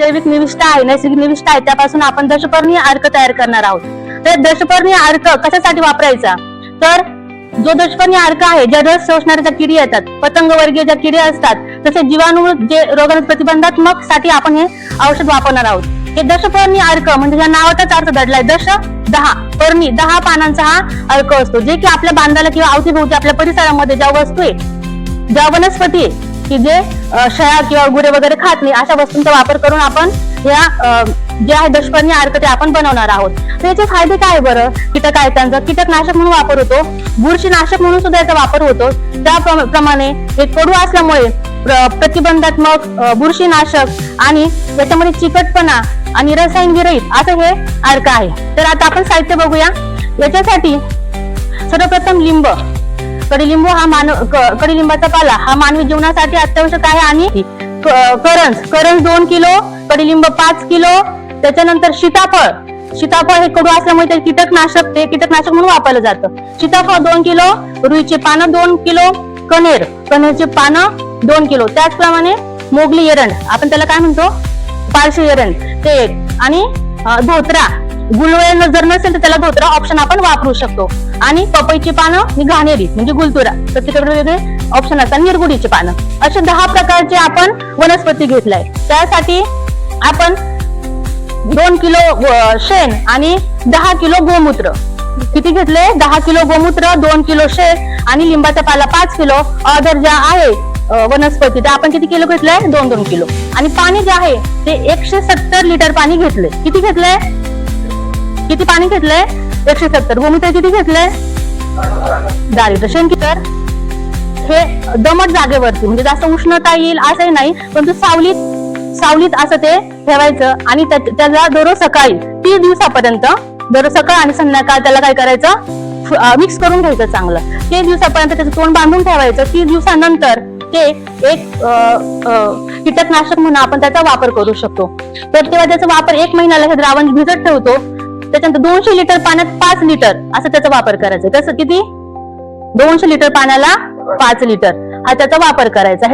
जैविक निविष्ठा आहे नैसर्गिक निविष्ठा आहे त्यापासून आपण दशपर्णी अर्क तयार करणार आहोत. तर दशपर्णी अर्क कशासाठी वापरायचा? तर जो दशपर्णी अर्क आहे ज्या रस शोषणाऱ्या ज्या किडी येतात पतंग वर्गीय ज्या किडी असतात तसे जीवाणू जे रोगाणू प्रतिबंधात्मकसाठी आपण हे औषध वापरणार आहोत. हे दशपर्णी अर्क म्हणजे या नावाचाच अर्थ दडलाय. दश दहा पर्णी दहा पानांचा हा अर्क असतो. जे की आपल्या बांधाला किंवा अवतीभोवती आपल्या परिसरामध्ये ज्या वस्तू आहे ज्या वनस्पती आहे, की जे शया किंवा गुरे वगैरे खात नाही अशा वस्तूंचा वापर करून आपण या जे आहे दशपर्णी अर्क ते आपण बनवणार आहोत. तर याचे फायदे काय बरं? कीटक आहे कीटकनाशक म्हणून वापर होतो. बुरशीनाशक म्हणून सुद्धा याचा वापर होतो. त्याप्रमाणे हे कडू असल्यामुळे प्रतिबंधात्मक बुरशीनाशक आणि याच्यामध्ये चिकटपणा आणि रसायन विरहित असं हे अर्क आहे. तर आता आपण साहित्य बघूया. याच्यासाठी सर्वप्रथम लिंब. कडीलिंबू हा मानव क- कडीलिंबाचा पाला. हा मानवी जीवनासाठी अत्यावश्यक आहे आणि करंज करंज दोन किलो कडीलिंब पाच किलो त्याच्यानंतर सीताफळ. सीताफळ हे कडू असल्यामुळे ते कीटकनाशक ते कीटकनाशक म्हणून वापरलं जातं. सीताफळ दोन किलो रुईचे पानं दोन किलो कनेर. कनेरचे पानं दोन किलो. त्याचप्रमाणे मोगली एरंड. आपण त्याला काय म्हणतो? पारशी एरंड. ते एक. आणि धोत्रा. गुलवेल जर नसेल तर त्याला धोत्रा ऑप्शन आपण वापरू शकतो. आणि पपईची पानं आणि घाणेरी म्हणजे गुलतुरा. प्रत्येकाकडे वेगळे ऑप्शन असतात. निरगुडीची पानं. असे दहा प्रकारचे आपण वनस्पती घेतलाय. त्यासाठी आपण दोन किलो शेण आणि दहा किलो गोमूत्र. किती घेतले? दहा किलो गोमूत्र दोन किलो शेण आणि लिंबाचा पाला पाच किलो. अदर ज्या आहे वनस्पती त्या आपण किती किलो घेतलंय? दोन दोन किलो. आणि पाणी जे आहे ते एकशे सत्तर लिटर पाणी घेतले किती घेतलंय? किती पाणी घेतलंय? एकशे सत्तर. गोमूत्र किती घेतलंय? दहा लिटर तर हे दमट जागेवरती म्हणजे जास्त उष्णता येईल असंही नाही परंतु सावलीत सावलीत असं ते ठेवायचं आणि त्याला दररोज सकाळी तीन दिवसापर्यंत दररोज सकाळ आणि संध्याकाळ त्याला काय करायचं? मिक्स करून घ्यायचं चांगलं. तीन दिवसापर्यंत त्याचं तोंड बांधून ठेवायचं. तीन दिवसानंतर ते एक कीटकनाशक म्हणून आपण त्याचा वापर करू शकतो. तर तेव्हा त्याचा वापर एक महिन्याला हे द्रावण भिजत ठेवतो. त्याच्यानंतर दोनशे लिटर पाण्यात पाच लिटर असं त्याचा वापर करायचा. कसं किती? दोनशे लिटर पाण्याला पाच लिटर. हा त्याचा वापर करायचा.